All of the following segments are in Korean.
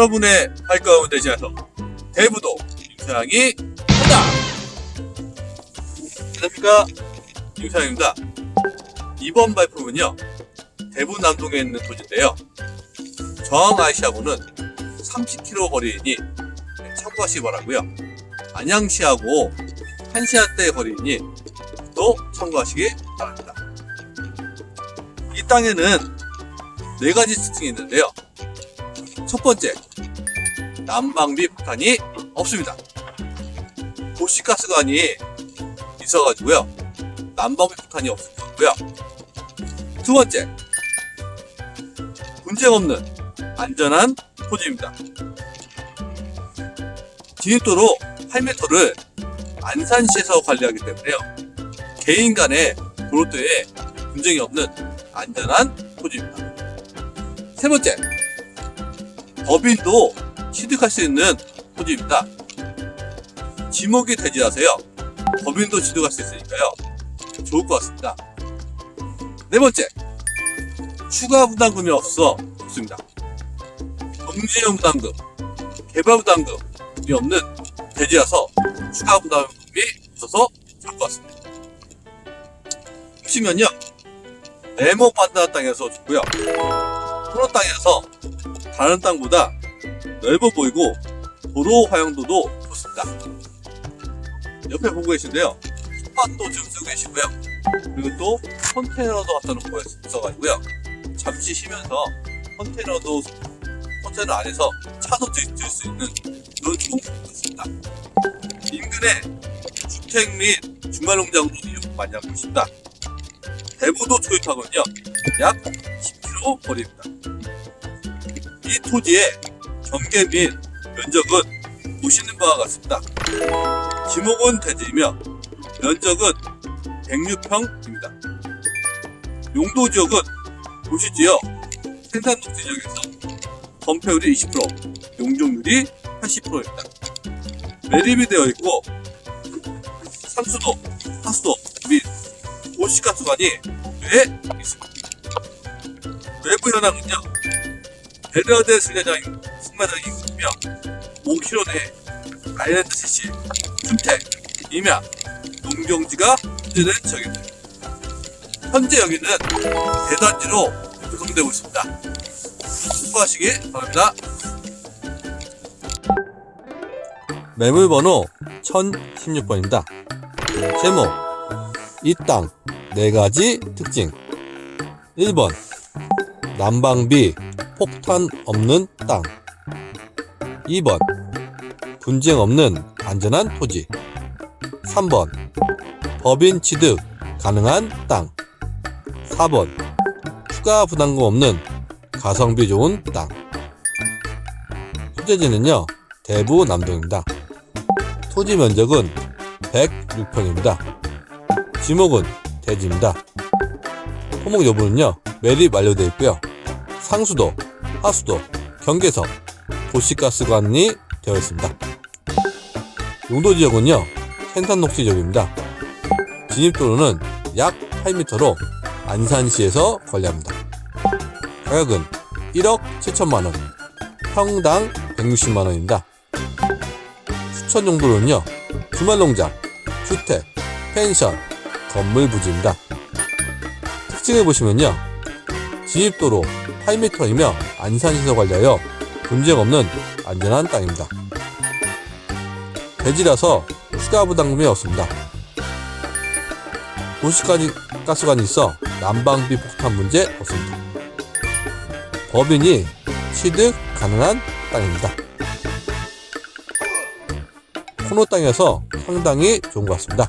여러분의 발걸음을 대신해서 대부도 임사양이 한다. 안녕하십니까 임사양입니다. 이번 발품은요 대부 남동에 있는 토지인데요. 저항 아시아고는 30km 거리이니 참고하시기 바라고요. 안양시하고 한시간대 거리이니 또 참고하시기 바랍니다. 이 땅에는 네 가지 특징이 있는데요. 첫 번째, 난방비 폭탄이 없습니다. 도시가스관이 있어가지고요. 난방비 폭탄이 없고요. 두 번째, 분쟁 없는 안전한 토지입니다. 진입도로 8m를 안산시에서 관리하기 때문에요. 개인 간의 도로대에 분쟁이 없는 안전한 토지입니다. 세 번째, 법인도 취득할 수 있는 토지입니다. 지목이 되지하세요. 법인도 취득할 수 있으니까요. 좋을 것 같습니다. 네 번째, 추가 부담금이 없어 좋습니다. 경제용 부담금, 개발 부담금이 없는 대지라서 추가 부담금이 없어서 좋을 것 같습니다. 보시면요, 네모 판다 땅에서 좋고요. 프로 땅에서 다른 땅보다 넓어 보이고 도로 활용도도 좋습니다. 옆에 보고 계신데요. 텃밭도 지금 쓰고 계시고요. 그리고 또 컨테이너도 갖다 놓고 있어가지고요. 잠시 쉬면서 컨테이너도 컨테이너 안에서 차도 들 수 있는 그런 좋은 것 같습니다. 인근에 주택 및 주말농장으로 이용 많이 하고 있습니다. 대부도 초입하고는요. 약 10km 거리입니다. 이 토지의 경계 및 면적은 보시는 바와 같습니다. 지목은 대지이며 면적은 106평입니다. 용도 지역은 도시지역 생산독지 지역에서 건폐율이 20%, 용적률이 80%입니다. 매립이 되어 있고 상수도, 하수도 및 도시가스관이 돼 있습니다. 외부 현황은요. 베르데 승마장, 승마장이며 5km 내에 아일랜드 CC, 주택, 임야, 농경지가 현재는 지역입니다. 현재 여기는 대단지로 구성되고 있습니다. 수고하시기 바랍니다. 매물번호 1016번입니다. 제목 이 땅 네 가지 특징 1번 난방비 폭탄 없는 땅 2번. 분쟁 없는 안전한 토지. 3번. 법인 취득 가능한 땅. 4번. 추가 부담금 없는 가성비 좋은 땅. 소재지는요 대부 남동입니다. 토지 면적은 106평입니다. 지목은 대지입니다. 토목 여부는요 매립 완료되어 있고요. 상수도, 하수도, 경계석, 도시가스관이 되어 있습니다. 용도 지역은요, 생산 녹지 지역입니다. 진입도로는 약 8m로 안산시에서 관리합니다. 가격은 1억 7천만원, 평당 160만원입니다. 추천 용도로는요, 주말 농장, 주택, 펜션, 건물 부지입니다. 특징을 보시면요, 진입도로 8m이며 안산시서 관리하여 분쟁 없는 안전한 땅입니다. 대지라서 추가 부담금이 없습니다. 도시까지 가스관이 있어 난방비 폭탄 문제 없습니다. 법인이 취득 가능한 땅입니다. 코너 땅에서 상당히 좋은 것 같습니다.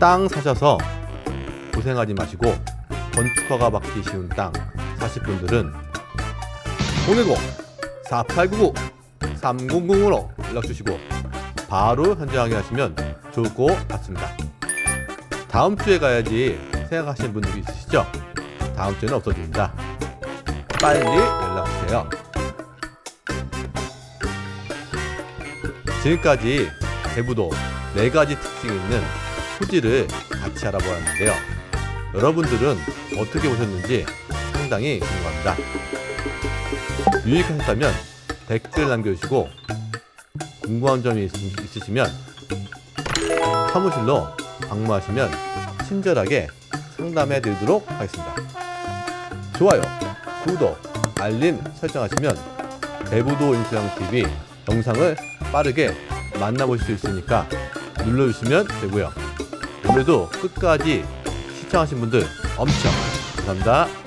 땅 사셔서 고생하지 마시고 건축허가 받기 쉬운 땅 사실 분들은 010-4899-3000으로 연락 주시고 바로 현장 확인하시면 좋을 것 같습니다. 다음 주에 가야지 생각하시는 분들이 있으시죠? 다음 주에는 없어집니다. 빨리 연락 주세요. 지금까지 대부도 네 가지 특징이 있는 토지를 같이 알아보았는데요. 여러분들은 어떻게 보셨는지 상당히 궁금합니다. 유익하셨다면 댓글 남겨주시고 궁금한 점이 있- 있으시면 사무실로 방문하시면 친절하게 상담해 드리도록 하겠습니다. 좋아요, 구독, 알림 설정하시면 대부도 인수양TV 영상을 빠르게 만나보실 수 있으니까 눌러주시면 되고요. 오늘도 끝까지 시청하신 분들 엄청 감사합니다.